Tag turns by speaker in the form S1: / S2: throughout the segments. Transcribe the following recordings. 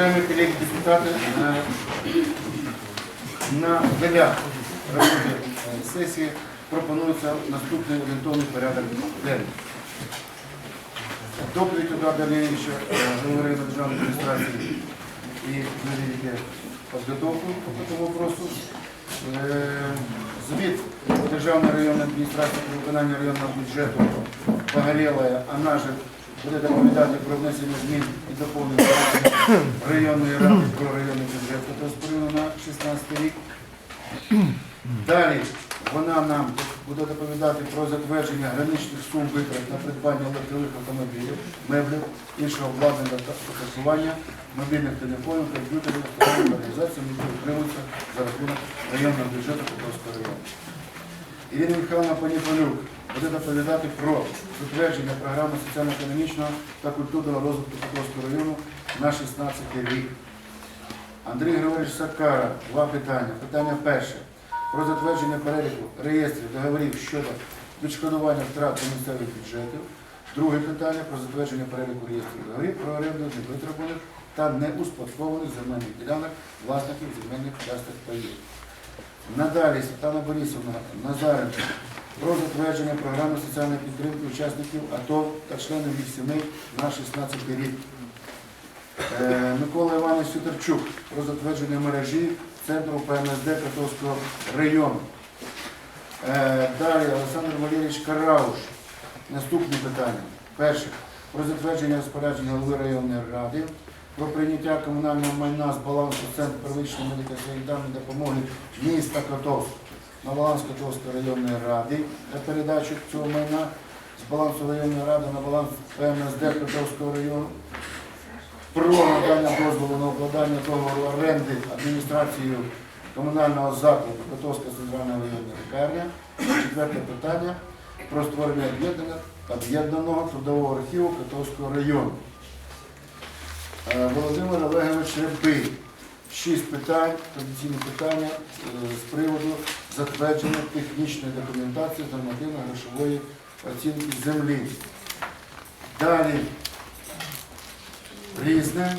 S1: Уважаемые коллеги депутаты, на, для роботи сесії пропонується наступний орієнтовний порядок денний. Доповідь Едуарда Леонидовича, е, голови державної адміністрації і виділити підготовку по цьому вопросу. Е, Звіт Державної районної адміністрації про виконання районного бюджету Погорелая, вона же буде доповідати про внесення змін і доповнення районної ради про районний бюджет Катовського на 16 рік. Далі вона нам буде доповідати про затвердження граничних сум витрат на придбання легкових автомобілів, меблів, іншого обладнання та харчування, мобільних телефонів, комп'ютерів, організацій, які утримуються за рахунок районного бюджету Покровського району. Ірина Михайловна Паніфалюк буде доповідати про затвердження програми соціально-економічного та культурного розвитку Покровського району на 16 рік. Андрій Григорович Сакара, два питання. Питання перше. Про затвердження переліку реєстрів договорів щодо відшкодування втрат до місцевих бюджетів. Друге питання про затвердження переліку реєстрів договорів про оренду невитребуваних та неуспадкованих земельних ділянок власників земельних часток паїв. Надалі Світлана Борисовна Назаренко про затвердження програми соціальної підтримки учасників АТО та членів їх сімей на 16 рік. Е, Микола Іванович Сидорчук про затвердження мережі Центру ПМСД Катовського району. Е, Далі Олександр Валерійович Карауш. Наступне питання. Перше. Про затвердження розпорядження голови районної ради про прийняття комунального майна з балансу Центру первичної медико-санітарної допомоги міста Котовськ на баланс Котовської районної ради та передачу цього майна з балансу районної ради на баланс ПМСД Котовського району про надання дозволу на укладання договору оренди адміністрацією комунального закладу Котовська центральна районна лікарня. Четверте питання про створення об'єднання- об'єднаного трудового архіву Котовського району. Е, Володимир Олегович Рябий. Шість питань, традиційні питання е, з приводу затвердження технічної документації нормативно-грошової оцінки землі. Далі різне.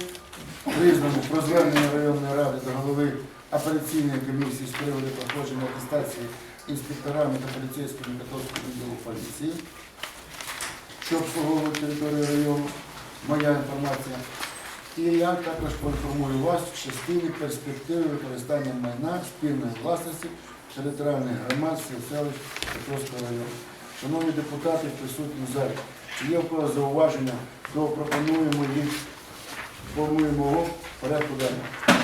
S1: Різному про звернення районної ради до голови апеляційної комісії з приводу проходження атестації інспекторами та поліцейськими Катовського відділу поліції, що обслуговують територію району. Моя інформація. І я також поінформую вас в частині перспективи використання майна спільної власності територіальних громад, селищ Петровського району. Шановні депутати, присутні в залі, чи є в когось зауваження до пропонуємо їх формуємо порядку денного?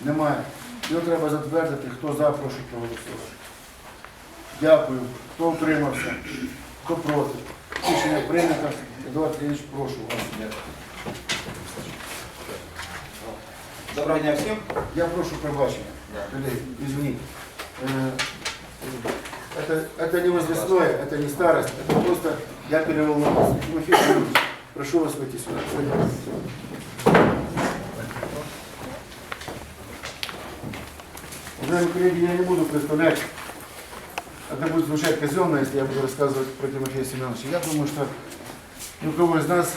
S1: Немає. Його треба затвердити, хто за, прошу проголосувати. Дякую. Хто утримався? Хто проти? Рішення прийнято. Едуард Ильич, прошу вас.
S2: Доброго дня всім.
S1: Я прошу пробачення. Коллеги, извини. Э, Это, это не возрастное, это не старость, это просто я переволновался. Тимофей Федорович, прошу вас войти сюда. Уважаемые коллеги, я не буду представлять, это будет звучать казенно, если я буду рассказывать про Тимофея Семеновича. Я думаю, что ни у кого из нас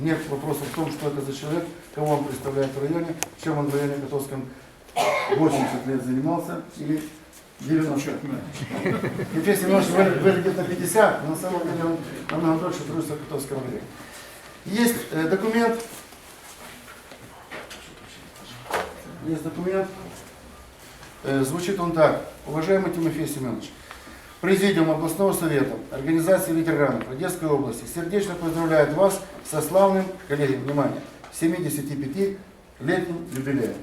S1: нет вопросов в том, что это за человек, кого он представляет в районе, чем он в районе Котовском 80 лет занимался или 90. Тимофей Семенович вы- выглядит на 50, но на самом деле он намного дольше трудится в Котовском районе. Есть э, документ, есть документ, Э, звучит он так. Уважаемый Тимофей Семенович, Президиум областного совета, организации ветеранов Одесской области сердечно поздравляет вас со славным, коллеги, внимание, 75-летним юбилеем.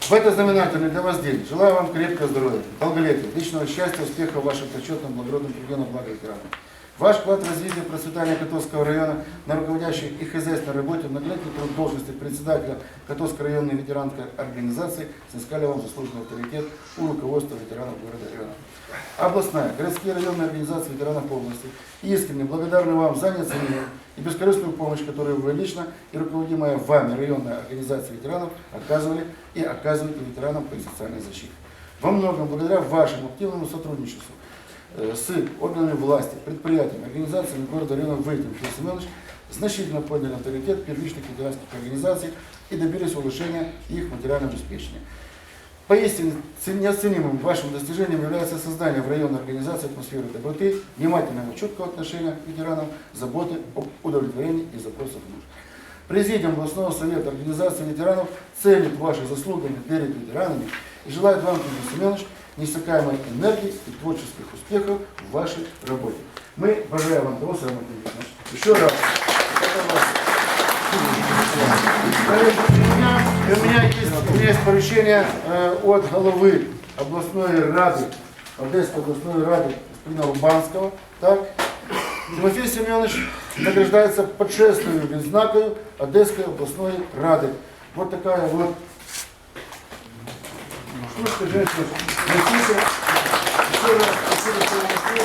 S1: В этот знаменательный для вас день желаю вам крепкого здоровья, долголетия, личного счастья, успеха в вашем почетном благородном труде на благо ветеранов. Ваш вклад в развитие процветания Котовского района на руководящей и хозяйственной работе, многолетний труд должности председателя Котовской районной ветеранской организации снискали вам заслуженный авторитет у руководства ветеранов города района. Областная, городские районные организации ветеранов области искренне благодарны вам за неоценимую и бескорыстную помощь, которую вы лично и руководимая вами районная организация ветеранов оказывали и оказываете ветеранам по социальной защите. Во многом благодаря вашему активному сотрудничеству с органами власти, предприятиями, организациями города района выйдем, Семенович, значительно подняли авторитет первичных ветеранских организаций и добились улучшения их материального обеспечения. Поистине цен- неоценимым вашим достижением является создание в районной организации атмосферы доброты, внимательного, чуткого отношения к ветеранам, заботы об удовлетворении и запросах нужд. Президиум областного совета организации ветеранов ценит ваши заслугами перед ветеранами и желает вам, Дмитрий Семенович, неиссякаемой энергии и творческих успехов в вашей работе. Мы бажаем вам того самого. Дмитрий Семенович. Еще раз. Коллеги, У меня, у меня есть, у меня есть поручение э, от головы областной рады, Одесской областной рады господина Лубанского. Так? Тимофей Семенович награждается подшествием відзнакою Одесской областной рады. Вот такая вот штучка, женщина. Носите. Еще раз спасибо, что вы носили.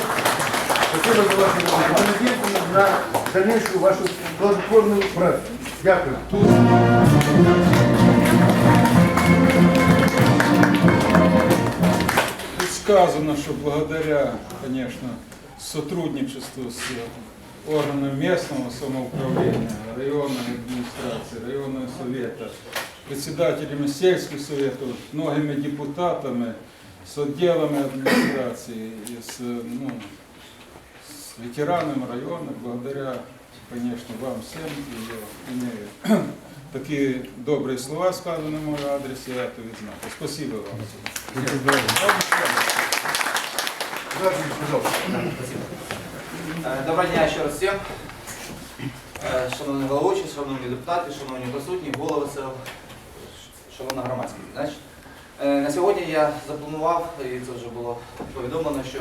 S1: Спасибо за вашу работу. Мы надеемся на дальнейшую вашу плодотворную працю. Дякую.
S3: Тут сказано, что благодаря, конечно, сотрудничеству с органами местного самоуправления, районной администрации, районного совета, председателями сельских советов, многими депутатами, с отделами администрации и с, ну, с ветеранами района, благодаря, конечно, вам всем, и я имею такие добрые слова сказаны в мой адрес, я это відзнаю. Спасибо вам всем.
S1: Здравствуйте, пожалуйста.
S2: Е, Доброго дня ще раз всім. Е, Шановні головуючі, шановні депутати, шановні присутні, голови сел, шановна громадськість. Е, на сьогодні я запланував, і це вже було повідомлено, що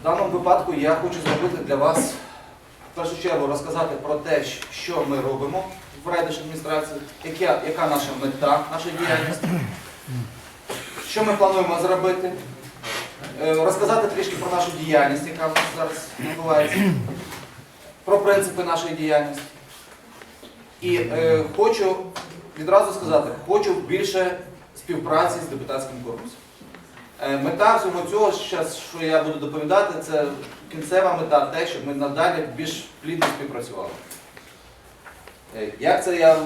S2: в даному випадку я хочу зробити для вас в першу чергу розказати про те, що ми робимо в райдержадміністрації, яка, яка наша мета, наша діяльність, що ми плануємо зробити. Е, розказати трішки про нашу діяльність, яка зараз відбувається, про принципи нашої діяльності. І е, хочу відразу сказати, хочу більше співпраці з депутатським корпусом. Е, мета всього цього, що я буду доповідати, це кінцева мета, те, щоб ми надалі більш плідно співпрацювали. Е, як це я,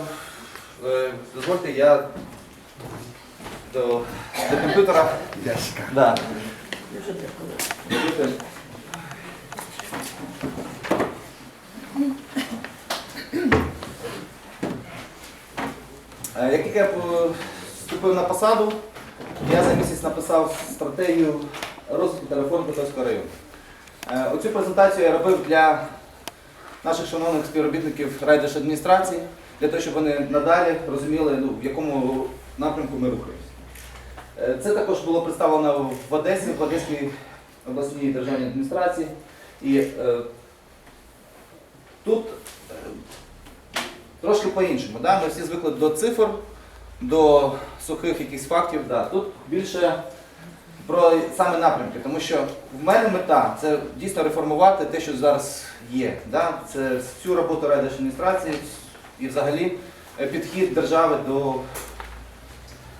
S2: е, дозвольте, я до, до комп'ютера. Да. Як тільки я е, вступив на посаду, я за місяць написав стратегію розвитку та реформ Котовського району. Е, Оцю презентацію я робив для наших шановних співробітників райдержадміністрації, для того, щоб вони надалі розуміли, ну, в якому напрямку ми рухаємося. Е, Це також було представлено в Одесі, в Одеській обласній державній адміністрації. І е, тут е, трошки по-іншому. Да? Ми всі звикли до цифр, до сухих якихось фактів. Да. Тут більше про саме напрямки, тому що в мене мета це дійсно реформувати те, що зараз є. Да? Це всю роботу райдержадміністрації і взагалі е, підхід держави до,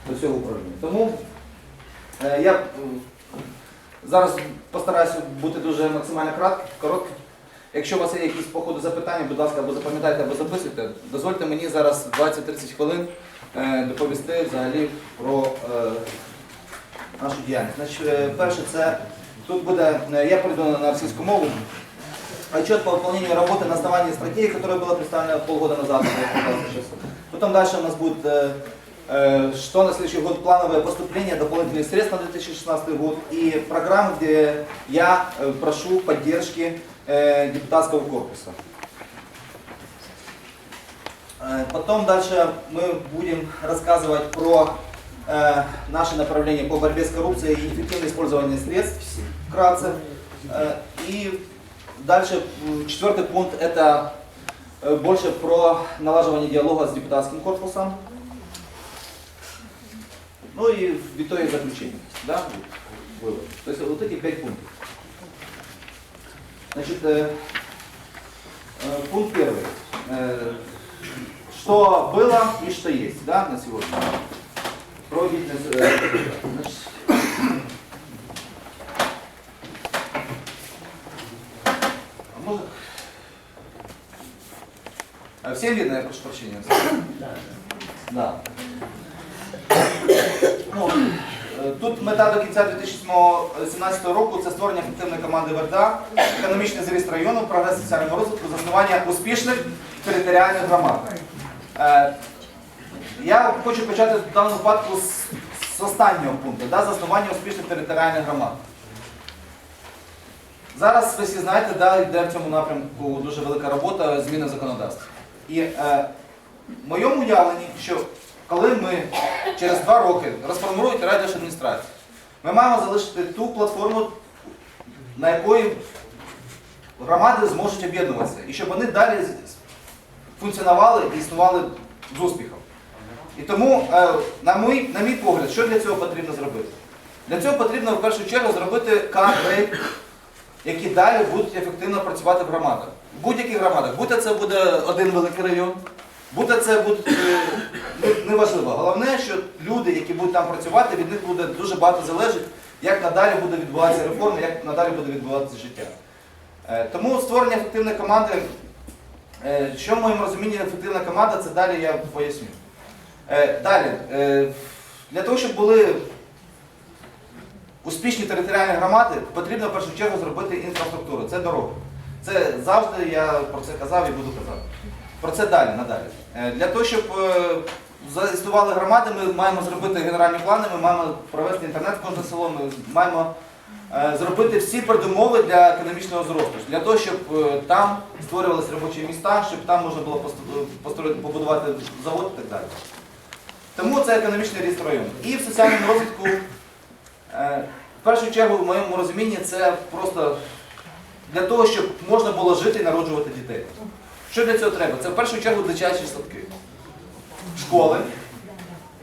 S2: до цього управління. Тому е, я зараз постараюся бути дуже максимально коротким. Якщо у вас є якісь по ходу запитання, будь ласка, або запам'ятайте, або записуйте. Дозвольте мені зараз 20-30 хвилин е, доповісти взагалі про е, нашу діяльність. Значить, е, перше, це тут буде, е, я перейду на російську мову. Отчет по выполнению работы на основании стратегии, которая была представлена полгода назад. Потом дальше у нас будет, э, э, что на следующий год плановое поступление дополнительных средств на 2016 год и программы, где я э, прошу поддержки э, Депутатского корпуса. Э, Потом дальше мы будем рассказывать про э, наши направления по борьбе с коррупцией и эффективное использование средств вкратце. Э, И дальше четвертый пункт это э, больше про налаживание диалога с депутатским корпусом. Ну и в итоге заключение. Да? Вывод. То есть вот эти пять пунктов. Значит, э, э, пункт первый. Э, что было и что есть да, на сегодня. Про деятельность. Э, значит, а, а Всем видно, я прошу прощения. Да. да. Тут мета до кінця 2017 року це створення ефективної команди ВРДА, економічний зріст району, прогрес соціального розвитку, заснування успішних територіальних громад. Е, Я хочу почати в даному випадку з, з останнього пункту, да, заснування успішних територіальних громад. Зараз ви всі знаєте, да, йде в цьому напрямку дуже велика робота зміни законодавства. І е, в моєму уявленні, що коли ми через два роки розформують райдержадміністрацію, ми маємо залишити ту платформу, на якої громади зможуть об'єднуватися, і щоб вони далі функціонували і існували з успіхом. І тому, е, на мій, на мій погляд, що для цього потрібно зробити? Для цього потрібно в першу чергу зробити кадри, які далі будуть ефективно працювати в громадах. В будь-яких громадах. Будь це буде один великий район, будь це буде не- неважливо. Головне, що люди, які будуть там працювати, від них буде дуже багато залежить, як надалі буде відбуватися реформа, як надалі буде відбуватися життя. Е, Тому створення ефективної команди, е, що в моєму розумінні ефективна команда, це далі я поясню. Е, Далі, для того, щоб були успішні територіальні громади, потрібно в першу чергу зробити інфраструктуру. Це дороги. Це завжди я про це казав і буду казати. Про це далі, надалі. Е, Для того, щоб е, заіснували громади, ми маємо зробити генеральні плани, ми маємо провести інтернет в кожне село, ми маємо е, зробити всі передумови для економічного зросту, для того, щоб там створювалися робочі міста, щоб там можна було побудувати завод і так далі. Тому це економічний ріст району. І в соціальному розвитку, в першу чергу, в моєму розумінні, це просто для того, щоб можна було жити і народжувати дітей. Що для цього треба? Це в першу чергу дитячі садки, школи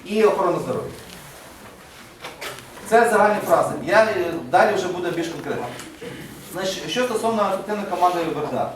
S2: і охорона здоров'я. Це загальні фрази. Я е, далі вже буде більш конкретно. Значить, що стосовно ефективної команди ВРДА.